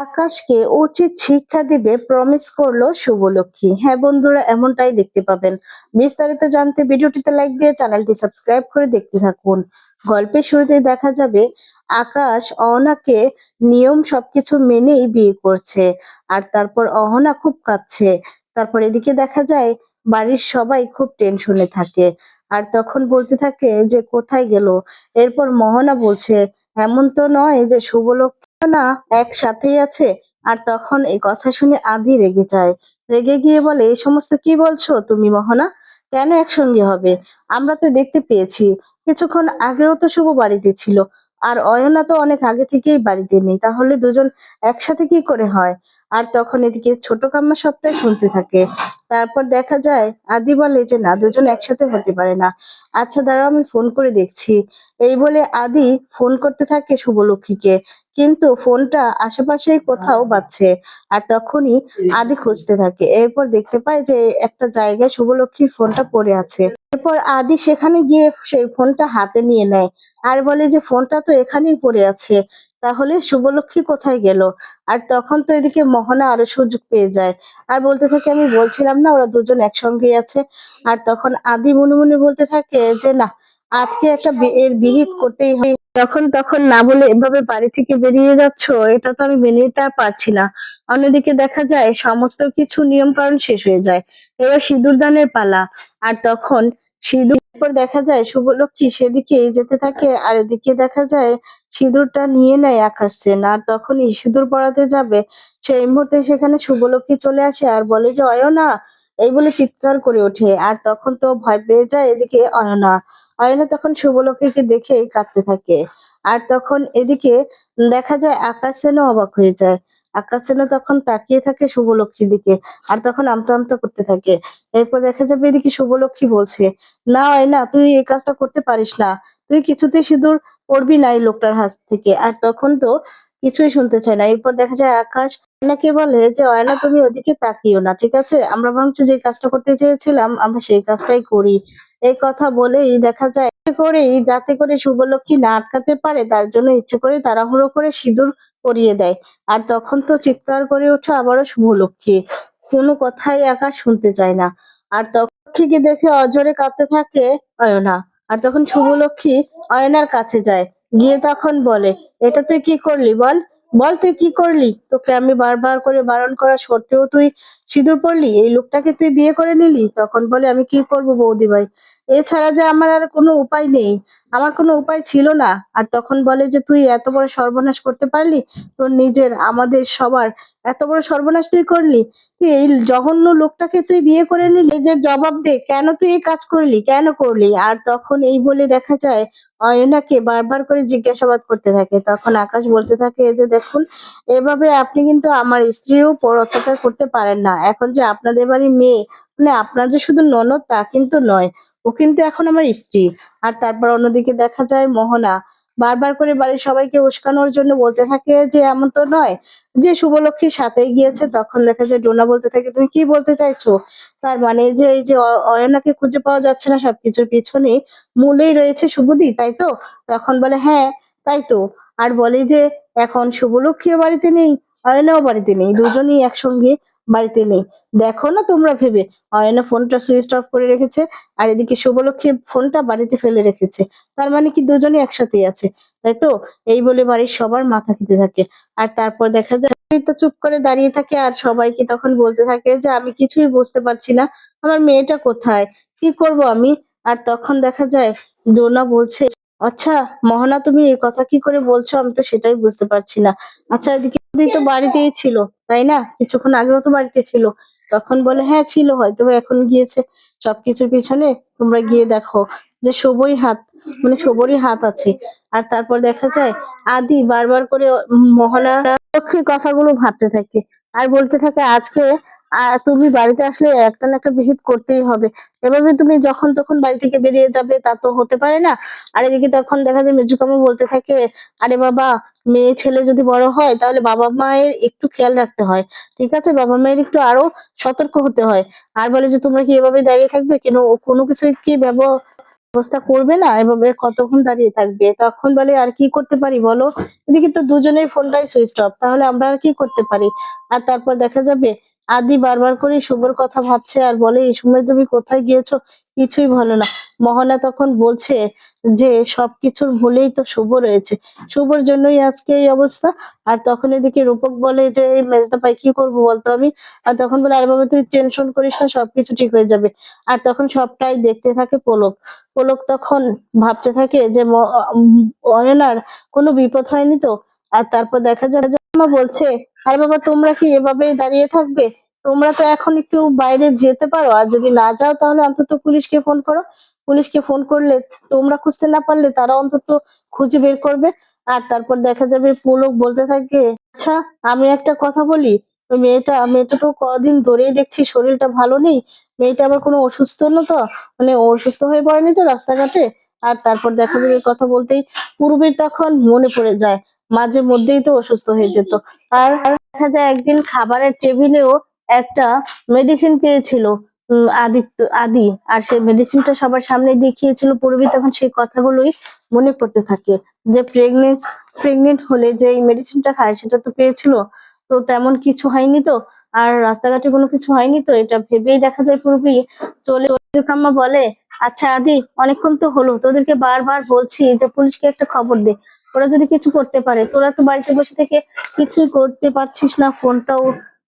আকাশকে উচিত শিক্ষা দিবে প্রমিস করল শুভলক্ষ্মী। হ্যাঁ বন্ধুরা, এমনটাই দেখতে পাবেন। বিস্তারিত জানতে ভিডিওটিতে লাইক দিয়ে চ্যানেলটি সাবস্ক্রাইব করে দেখতে থাকুন। গল্পের শুরুতে দেখা যাবে, আকাশ অহনাকে নিয়ম সবকিছু মেনেই বিয়ে করছে, আর তারপর অহনা খুব কাঁদছে। তারপর এদিকে দেখা যায়, বাড়ির সবাই খুব টেনশনে থাকে, আর তখন বলতে থাকে যে কোথায় গেল? এরপর মোহনা বলছে, এমন তো নয় যে শুভলক্ষ্মী না একসাথেই আছে। আর তখন এই কথা শুনে আদি রেগে যায়। রেগে গিয়ে বলে, এই সমস্ত কি বলছো তুমি মোহনা? কেন একসঙ্গে হবে? আমরা তো দেখতে পেয়েছি। কিছুক্ষণ আগেও তো শুভ বাড়িতে ছিল। আর অয়না তো অনেক আগে থেকেই বাড়িতে নেই। তাহলে দুজন একসাথে কি করে হয়? আর তখন এদিকে ছোট কাম্মা সবটাই শুনতে থাকে। তারপর দেখা যায়, আদি বলে যে, না, দুজন একসাথে হতে পারে না। আচ্ছা দাঁড়াও, আমি ফোন করে দেখছি। এই বলে আদি ফোন করতে থাকে শুভলক্ষ্মীকে। কিন্তু ফোনটা আশেপাশেই কোথাও বাজছে। আর তখনই আদি খুঁজতে থাকে। এরপর দেখতে পায় যে একটা জায়গায় শুভলক্ষ্মীর ফোনটা পড়ে আছে। এরপর আদি সেখানে গিয়ে সেই ফোনটা হাতে নিয়ে নেয়। আর বলে যে ফোনটা তো এখানেই পড়ে আছে। তাহলে শুভলক্ষ্মী কোথায় গেল? আর তখন তো এদিকে মোহনা আরও সুযোগ পেয়ে যায়। আর বলতে থাকে আমি বলছিলাম না ওরা দুজন একসঙ্গেই আছে। আর তখন আদি মনে মনে বলতে থাকে যে না আজকে একটা এর বিহিত করতেই হবে। যখন তখন না বলে এভাবে বাড়ি থেকে বেরিয়ে যাচ্ছ, এটা তো আমি মেনে নিতে পারছি না। অন্যদিকে দেখা যায় সমস্ত কিছু নিয়ম কারণ শেষ হয়ে যায়। এবার সিঁদুর দানের পালা। আর তখন সিঁদুর পর দেখা যায় শুভলক্ষ্মী সেদিকে যেতে থাকে আর এদিকে দেখা যায় সিঁদুরটা নিয়ে নেয় আকাশ। সেন আর তখনই সিঁদুর পড়াতে যাবে। সেই মুহূর্তে সেখানে শুভলক্ষ্মী চলে আসে আর বলে যে, অয়না! এই বলে চিৎকার করে ওঠে। আর তখন তো ভয় পেয়ে যায় এদিকে অয়না। অয়না তখন শুভলক্ষীকে দেখেই কাঁদতে থাকে। আর তখন এদিকে দেখা যায় আকাশ সেনও অবাক হয়ে যায়। আকাশ সেনও তখন তাকিয়ে থাকে শুভলক্ষ্মীর দিকে আর তখন আমতা আমতা করতে থাকে। এরপর দেখা যাবে এদিকে শুভলক্ষ্মী বলছে, না অয়না তুই এই কাজটা করতে পারিস না। তুই কিছুতেই সিঁদুর পড়বি না এই লোকটার হাত থেকে। আর তখন তো কিছুই শুনতে চায় না। এরপর দেখা যায় আকাশ অয়নাকে বলে যে, অয়না, তুমি ওদিকে তাকিও না, ঠিক আছে? আমরা বরঞ্চ যে কাজটা করতে চেয়েছিলাম, আমরা সেই কাজটাই করি। এই কথা বলেই দেখা যায় করেই, যাতে করে শুভলক্ষ্মী না আটকাতে পারে, তার জন্য ইচ্ছে করে তাড়াহুড়ো করে সিঁদুর পরিয়ে দেয়। আর তখন তো চিৎকার করে ওঠে আবারও শুভলক্ষ্মী। কোনো কথাই আকাশ শুনতে চায় না। আর তখন লক্ষ্মীকে দেখে অজরে কাঁদতে থাকে অয়না। আর তখন শুভলক্ষ্মী অয়নার কাছে যায়। গিয়ে তখন বলে, এটা তুই কি করলি? বল বল তুই কি করলি? তোকে আমি বারবার করে বারণ করা সত্ত্বেও তুই সিঁদুর পড়লি? এই লোকটাকে তুই বিয়ে করে নিলি? তখন বলে, আমি কি করব বৌদি ভাই? এছাড়া যে আমার আর কোনো উপায় নেই। আমার কোনো উপায় ছিল না। আর তখন বলে যে, তুই এত বড় সর্বনাশ করতে পারলি? তোর নিজের, আমাদের সবার এত বড় সর্বনাশ তুই করলি? তুই এই জঘন্য লোকটাকে তুই বিয়ে করে নিলি যে জবাব দে, কেন তুই এই কাজ করলি? কেন করলি? আর তখন এই বলে দেখা যায়, অয়নাকে বারবার করে জিজ্ঞাসাবাদ করতে থাকে। তখন আকাশ বলতে থাকে যে দেখুন, এভাবে আপনি কিন্তু আমার স্ত্রীও পর অত্যাচার করতে পারেন না। এখন যে আপনাদের বাড়ির মেয়ে মানে আপনার যে শুধু ননদ, তা কিন্তু নয়। ও কিন্তু এখন আমার স্ত্রী। আর তারপর অন্যদিকে দেখা যায় মোহনা। বারবার করে বাড়ির সবাইকে উস্কানোর জন্য বলতে থাকে যে, এমন তো নয় যে শুভলক্ষ্মীর সাথেই গিয়েছে। তখন দেখা যায় ডোনা বলতে থাকে, তুমি কি বলতে চাইছো? তার মানে যে, এই যে অয়নাকে খুঁজে পাওয়া যাচ্ছে না সবকিছুর পিছনে। মূলেই রয়েছে শুভদি, তাই তো? তখন বলে হ্যাঁ তাই তো। আর বলে যে, এখন শুভলক্ষ্মীও বাড়িতে নেই, অয়নাও বাড়িতে নেই। দুজনেই একসঙ্গে বাড়িতে নেই। দেখো না তোমরা ভেবে। অয়না ফোনটা সুইচ অফ করে রেখেছে আর এদিকে শুভলক্ষ্মী ফোনটা বাড়িতে ফেলে রেখেছে। তার মানে কি দুজনে একসাথেই আছে, তাই তো? এই বলে বাড়ির সবার মাথা খেতে থাকে। আর তারপর দেখা যায় তো চুপ করে দাঁড়িয়ে থাকে আর সবাইকে তখন বলতে থাকে যে, আমি কিছুই বুঝতে পারছি না। আমার মেয়েটা কোথায়? কি করব আমি? আর তখন দেখা যায়, ডোনা বলছে আচ্ছা মোহনা তুমি এই কথা কি করে বলছো? আমি তো সেটাই বুঝতে পারছি না। আচ্ছা এদিকে তো বাড়িতেই ছিল, তাই না? কিছুক্ষণ আগেও তো বাড়িতে ছিল। তখন বলে হ্যাঁ ছিল, হয়তো এখন গিয়েছে। সবকিছুর পিছনে তোমরা গিয়ে দেখো যে সবই হাত মানে শুভরই হাত আছে। আর তারপর দেখা যায়, আদি বারবার করে মোহনা লক্ষ্মীর কথাগুলো ভাবতে থাকে। আর বলতে থাকে, আজকে তুমি বাড়িতে আসলে একটা না একটা বিহিত করতেই হবে। এভাবে তুমি যখন তখন বাড়ি থেকে বেরিয়ে যাবে, তা তো হতে পারে না। আর এদিকে তখন দেখা যায় মেজুকামু বলতে থাকে, আরে বাবা মেয়ে ছেলে যদি বড় হয়, তাহলে বাবা মায়ের একটু খেয়াল রাখতে হয়। ঠিক আছে? বাবা মায়ের একটু আরও সতর্ক হতে হয়। আর বলে যে, তোমরা কি এভাবে দাঁড়িয়ে থাকবে? কেন কোনো কিছু কি ব্যবস্থা করবে না? এভাবে কতক্ষণ দাঁড়িয়ে থাকবে? তখন বলে, আর কি করতে পারি বলো? এদিকে তো দুজনের ফোনটাই সুইচ অফ তাহলে আমরা আর কি করতে পারি? আর তারপর দেখা যাবে আদি বারবার করে শুভর কথা ভাবছে আর বলে, এই সময় তুমি কোথায় গিয়েছো? কিছুই ভালো না। মহনা তখন বলছে যে, সবকিছুর ভুলেই তো শুভ রয়েছে। শুভর জন্যই আজকে এই অবস্থা। আর তখন এদিকে রূপক বলে যে, এই মেজদা পাই কি করব বলতো আমি? আর তখন বলে, আর বাবা, তুই টেনশন করিস না, সবকিছু ঠিক হয়ে যাবে। আর তখন সবটাই দেখতে থাকে পলক। পলক তখন ভাবতে থাকে যে অয়নার কোনো বিপদ হয়নি তো? আর তারপর দেখা যাবে যে, মা বলছে আরে বাবা, তোমরা কি এভাবেই দাঁড়িয়ে থাকবে? তোমরা তো এখন একটু বাইরে যেতে পারো, আর যদি না যাও তাহলে অন্তত পুলিশকে ফোন করো। পুলিশকে ফোন করলে, তোমরা খুঁজতে না পারলে তারা অন্তত খুঁজে বের করবে। আর তারপর দেখা যাবে পুলক বলতে থাকে আচ্ছা আমি একটা কথা বলি। ওই মেয়েটা মেয়েটা তো কদিন ধরেই দেখছি শরীরটা ভালো নেই। মেয়েটা আবার কোনো অসুস্থ না তো? মানে অসুস্থ হয়ে পড়েনি তো রাস্তাঘাটে? আর তারপর দেখা যাবে কথা বলতেই পূর্বের তখন মনে পড়ে যায়, মাঝে মধ্যেই তো অসুস্থ হয়ে যেত। আর দেখা যায় একদিন খাবারের টেবিলেও একটা মেডিসিন পেয়েছিল আদিত্য, আদি। আর সেই মেডিসিনটা সবার সামনে দেখিয়েছিল পূর্বী তখন সেই কথাগুলোই মনে পড়তে থাকে যে প্রেগনেন্স প্রেগনেন্ট হলে যে এই মেডিসিনটা খায় সেটা তো পেয়েছিল। তো তেমন কিছু হয়নি তো? আর রাস্তাঘাটে কোনো কিছু হয়নি তো? এটা ভেবেই দেখা যায় পূর্বী চলে। কাম্মা বলে আচ্ছা আদি, অনেকক্ষণ তো হলো। তোদেরকে বারবার বলছি যে পুলিশকে একটা খবর দে। ওরা যদি কিছু করতে পারে, তোরা তো বাড়িতে বসে থেকে কিছুই করতে পারছিস না, ফোনটাও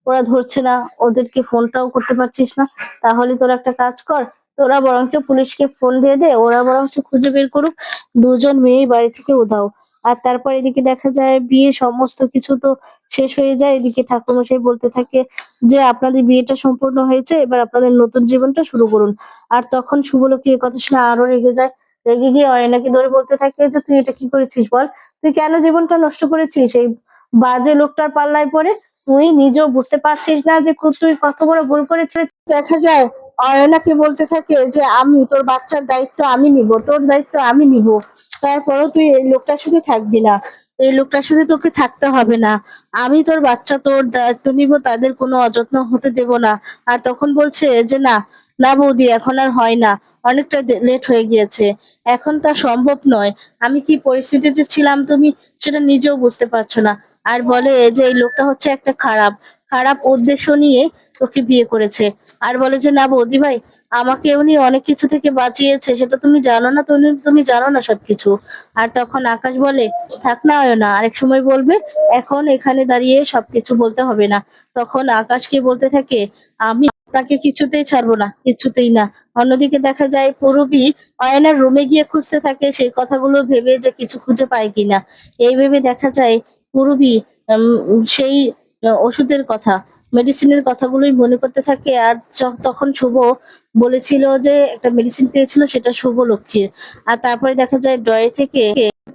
ওরা ধরছে না, ওদেরকে ফোনটাও করতে পারছিস না। তাহলে তোরা একটা কাজ কর, তোরা বরঞ্চ পুলিশকে ফোন দিয়ে দে, ওরা বরঞ্চ খুঁজে বের করুক, দুজন মেয়ে বাড়ি থেকে উধাও। আর তারপর এদিকে দেখা যায় বিয়ে সমস্ত কিছু তো শেষ হয়ে যায়। এদিকে ঠাকুরমশাই বলতে থাকে যে, আপনাদের বিয়েটা সম্পূর্ণ হয়েছে, এবার আপনাদের নতুন জীবনটা শুরু করুন। আর তখন শুভলক্ষ্মী এ কথা শুনে আরও রেগে যায়। রেগে গিয়ে অয়নাকে ধরে বলতে থাকে যে, তুই এটা কি করেছিস বল? তুই কেন জীবনটা নষ্ট করেছিস? এই বাজে লোকটার পাল্লায় পরে তুই নিজেও বুঝতে পারছিস না যে তুই কত বড় ভুল করেছিস। দেখা যায় অয়নাকে বলতে থাকে যে, আমি, তোর বাচ্চার দায়িত্ব আমি নিব, তোর দায়িত্ব আমি নিব। তারপরও তুই এই লোকটার সাথে থাকবি না। এই লোকটার সাথে তোকে থাকতে হবে না। আমি তোর বাচ্চা, তোর দায়িত্ব নিব, তাদের কোনো অযত্ন হতে দেব না। আর তখন বলছে যে, না না বৌদি, এখন আর হয় না। অনেকটা লেট হয়ে গিয়েছে। এখন তা সম্ভব নয়। আমি কি পরিস্থিতিতে ছিলাম তুমি, সেটা নিজেও বুঝতে পারছ না। আর বলে যে এই লোকটা হচ্ছে একটা খারাপ। খারাপ উদ্দেশ্য নিয়ে তোকে বিয়ে করেছে। আর বলে যে, না বৌদি ভাই, আমাকে উনি অনেক কিছু থেকে বাঁচিয়েছে, সেটা তুমি জানো না তুমি তুমি জানো না সবকিছু। আর তখন আকাশ বলে, থাক না হয় না আরেক সময় বলবে, এখন এখানে দাঁড়িয়ে সবকিছু বলতে হবে না। তখন আকাশকে বলতে থাকে, আমি আপনাকে কিছুতেই ছাড়বো না, কিছুতেই না। অন্যদিকে দেখা যায়, পূরবী অয়নার রুমে গিয়ে খুঁজতে থাকে, সেই কথাগুলো ভেবে যে কিছু খুঁজে পায় কিনা। এই ভেবে দেখা যায় উম, সেই ওষুধের কথা মেডিসিনের কথাগুলোই মনে করতে থাকে। আর তখন শুভ বলেছিল যে একটা মেডিসিন পেয়েছিল সেটা শুভ লক্ষ্মীর। আর তারপরে দেখা যায় ড্রয়ে থেকে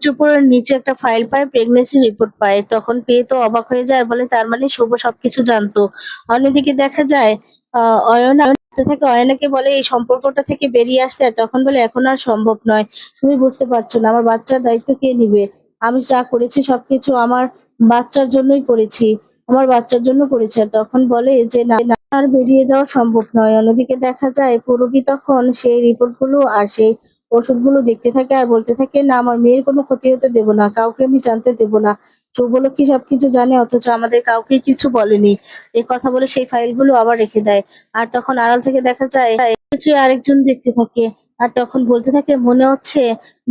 চুপুরের নিচে একটা ফাইল পায় প্রেগনেন্সি রিপোর্ট পায়। তখন পেয়ে তো অবাক হয়ে যায় বলে তার মানে শুভ সবকিছু জানতো। অন্যদিকে দেখা যায় আহ অয়না থাকে অয়নাকে বলে এই সম্পর্কটা থেকে বেরিয়ে আসতে। তখন বলে এখন আর সম্ভব নয়। তুমি বুঝতে পারছ না আমার বাচ্চার দায়িত্ব কে নিবে? আমি যা করেছি সবকিছু আমার বাচ্চার জন্যই করেছি, আমার বাচ্চার জন্য করেছি। তখন বলে যে, না আর বেরিয়ে যাওয়া সম্ভব নয়। অন্যদিকে দেখা যায়, পূরবী তখন সেই রিপোর্টগুলো আর সেই ওষুধগুলো দেখতে থাকে আর বলতে থাকে, না, আমার মেয়ের কোনো ক্ষতি হতে দেব না, কাউকে আমি জানতে দেব না। শুভলক্ষ্মী সবকিছু জানে, অথচ আমাদের কাউকে কিছু বলেনি। এই কথা বলে সেই ফাইলগুলো আবার রেখে দেয়। আর তখন আড়াল থেকে দেখা যায়, কিছু আরেকজন দেখতে থাকে। আর তখন বলতে থাকে, মনে হচ্ছে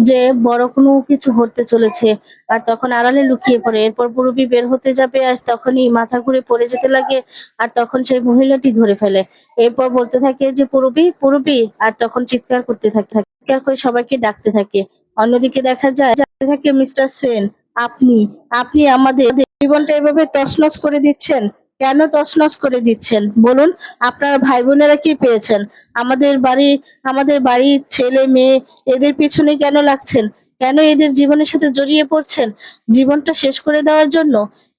যে বড় কোনো কিছু ঘটতে চলেছে। আর তখন আড়ালে লুকিয়ে পড়ে। এরপর পুরবী বের হতে যাবে আর তখনই মাথা ঘুরে পড়ে যেতে লাগে। আর তখন সেই মহিলাটি ধরে ফেলে। এরপর বলতে থাকে যে পুরবী পুরবী আর তখন চিৎকার করতে থাকে চিৎকার করে সবাইকে ডাকতে থাকে। অন্যদিকে দেখা যায় থাকে, মিস্টার সেন, আপনি আপনি আমাদের জীবনটা এভাবে তছনছ করে দিচ্ছেন? কেন তছনছ করে দিচ্ছেন? বলুন, আপনার ভাই বোনেরা কি পেয়েছেন? আমাদের বাড়ি, আমাদের বাড়ির ছেলে, মেয়ে, এদের পিছনে কেন লাগছেন? কেন এদের জীবনের সাথে জড়িয়ে পড়ছেন? জীবনটা শেষ করে দেওয়ার জন্য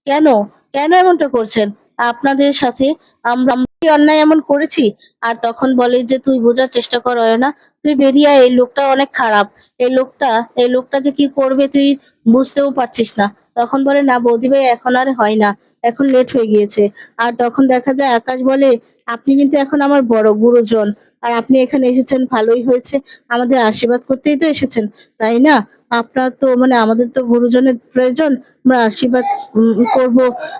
কেন? কেন এমনটা করছেন? আপনাদের সাথে আমরা অন্যায় এমন করেছি? আর তখন বলে যে, তুই বোঝার চেষ্টা কর না তুই বেরিয়ে এই লোকটা অনেক খারাপ। এই লোকটা এই লোকটা যে কি করবে তুই বুঝতেও পারছিস না। তখন বলে, না বৌদি ভাই, এখন আর হয় না। এখন লেট হয়ে গিয়েছে। আর তখন দেখা যায় আকাশ বলে আপনি কিন্তু এখন আমার বড় গুরুজন। আর আপনি এখানে এসেছেন ভালোই হয়েছে। আমাদের আশীর্বাদ করতেই তো এসেছেন তাই না? আপনার তো মানে আমাদের তো গুরুজনের প্রয়োজন। আমরা আশীর্বাদ করব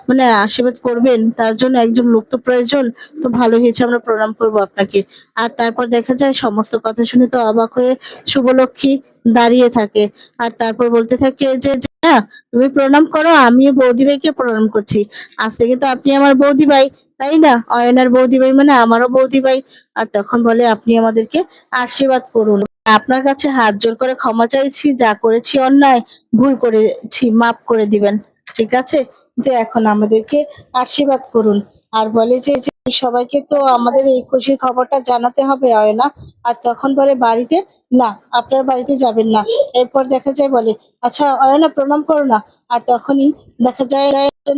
মানে আশীর্বাদ করবেন। তার জন্য একজন লোক তো প্রয়োজন। তো ভালো হয়েছে আমরা প্রণাম করব আপনাকে। আর তারপর দেখা যায় সমস্ত কথা শুনে তো অবাক হয়ে শুভলক্ষ্মী দাঁড়িয়ে থাকে। আর তারপর বলতে থাকে যে যে, না তুমি প্রণাম করো আমিও বৌদি ভাইকে প্রণাম করছি। আজ থেকে তো আপনি আমার বৌদি ভাই। তাই না? অয়নার বৌদি ভাই মানে আমারও বৌদি ভাই আর তখন বলে, আপনি আমাদেরকে আশীর্বাদ করুন। আপনার কাছে হাত জোর করে ক্ষমা চাইছি, যা করেছি অন্যায়, ভুল করেছি, মাফ করে দিবেন। ঠিক আছে? কিন্তু এখন আমাদেরকে আশীর্বাদ করুন। আর বলে যে সবাইকে তো আমাদের এই খুশির খবরটা জানাতে হবে অয়না। আর তখন বলে, বাড়িতে না, আপনার বাড়িতে যাবেন না। এরপর দেখা যায় বলে আচ্ছা অয়না, প্রণাম করো না। আর তখনই দেখা যায়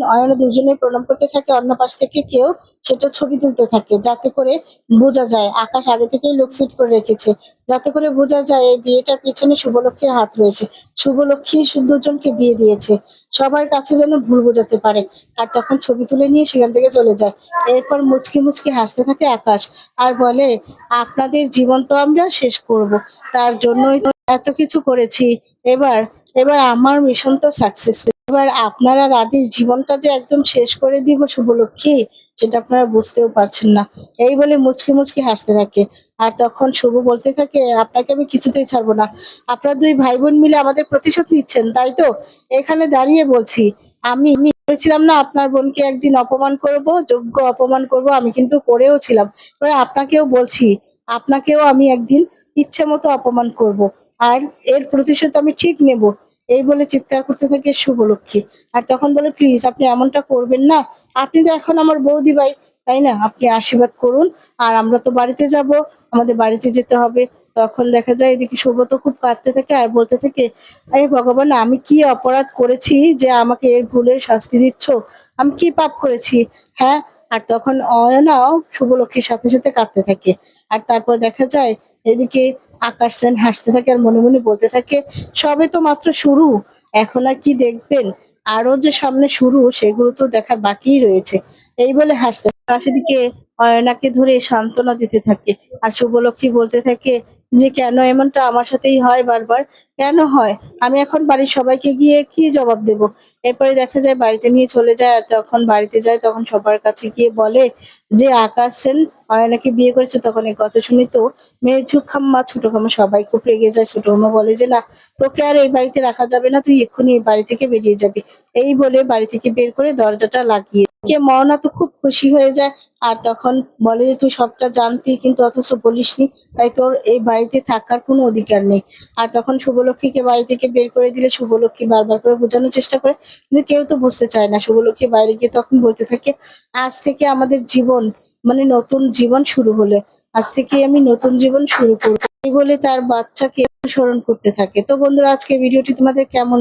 অয়না দুজনে প্রণাম করতে থাকে, অন্য পাশ থেকে কেউ সেটা ছবি তুলতে থাকে, যাতে করে বোঝা যায়, আকাশ আগে থেকেই লোক ফিট করে রেখেছে। যাতে করে বোঝা যায়, এই বিয়েটার পিছনে শুভলক্ষ্মীর হাত রয়েছে। শুভলক্ষ্মী সু- দুজনকে বিয়ে দিয়েছে। সবার কাছে যেন ভুল বোঝাতে পারে। আর তখন ছবি তুলে নিয়ে সেখান থেকে চলে যায়। এরপর মুচকি মুচকি হাসতে থাকে আকাশ। আর বলে, আপনাদের জীবন তো আমরা শেষ করব। তার জন্যই তো এত কিছু করেছি। এবার এবার আমার মিশন তো সাকসেস এবার আপনারা রাধির জীবনটা যে একদম শেষ করে দিব শুভলক্ষ্মী, সেটা আপনারা বুঝতেও পারছেন না। এই বলে মুচকি মুচকি হাসতে থাকে। আর তখন শুভ বলতে থাকে, আপনাকে আমি কিছুতেই ছাড়বো না। আপনারা দুই ভাই বোন মিলে আমাদের প্রতিশোধ নিচ্ছেন, তাই তো? এখানে দাঁড়িয়ে বলছি, আমি বলেছিলাম না আপনার বোনকে একদিন অপমান করব, যোগ্য অপমান করব, আমি কিন্তু করেও ছিলাম এবার আপনাকেও বলছি, আপনাকেও আমি একদিন ইচ্ছে মতো অপমান করব। আর এর প্রতিশোধ আমি ঠিক নেব। এই বলে চিৎকার করতে থাকে শুভলক্ষ্মী। আর তখন বলে, প্লিজ, আপনি এমনটা করবেন না। আপনি তো এখন আমার বৌদি ভাই, তাই না? আপনি আশীর্বাদ করুন। আর আমরা তো বাড়িতে যাব, আমাদের বাড়িতে যেতে হবে। তখন দেখা যায়, এদিকে শুভ তো খুব কাঁদতে থাকে আর বলতে থাকে আরে ভগবান, আমি কি অপরাধ করেছি যে আমাকে এর ভুলের শাস্তি দিচ্ছ? আমি কি পাপ করেছি? হ্যাঁ আর তখন অয়নাও শুভলক্ষ্মীর সাথে সাথে কাঁদতে থাকে। আর তারপর দেখা যায়, এদিকে আকাশ সেন হাসতে থাকে আর মনে মনে বলতে থাকে, সবে তো মাত্র শুরু, এখন আর কি দেখবেন? আরও যে সামনে শুরু, সেগুলো তো দেখার বাকিই রয়েছে। এই বলে হাসতে এদিকে অয়নাকে ধরে সান্ত্বনা দিতে থাকে। আর শুভলক্ষ্মী বলতে থাকে যে কেন এমনটা আমার সাথেই হয় বারবার? কেন হয়? আমি এখন বাড়ির সবাইকে গিয়ে কি জবাব দেব? এরপরে দেখা যায় বাড়িতে নিয়ে চলে যায় আর তখন বাড়িতে যায়, তখন সবার কাছে গিয়ে বলে যে, আকাশ সেন অয়নাকে বিয়ে করেছে? তখন এই কথা শুনি তো মেজু খাম্মা, ছোট খাম্মা সবাই খুব রেগে যায়। ছোট খাম্মা বলে যে, না, তোকে আর এই বাড়িতে রাখা যাবে না, তুই এক্ষুনি এই বাড়ি থেকে বেরিয়ে যাবি। এই বলে বাড়ি থেকে বের করে দরজাটা লাগিয়ে কে মওনা তো খুব খুশি হয়ে যায়। আর তখন বলে যে, তুই সবটা জানতি, কিন্তু অথচ বলিসনি, তাই তোর এই বাড়িতে থাকার কোনো অধিকার নেই। আর তখন শুভলক্ষ্মীকে বাড়ি থেকে বের করে দিলে শুভলক্ষ্মী বারবার করে বোঝানোর চেষ্টা করে, কিন্তু কেউ তো বুঝতে চায় না। শুভলক্ষ্মী বাইরে গিয়ে তখন বলতে থাকে, আজ থেকে আমাদের জীবন মানে নতুন জীবন শুরু হলে, আজ থেকে আমি নতুন জীবন শুরু করব। বলে তার বাচ্চাকে স্মরণ করতে থাকে। তো বন্ধুরা আজকে ভিডিওটি তোমাদের কেমন?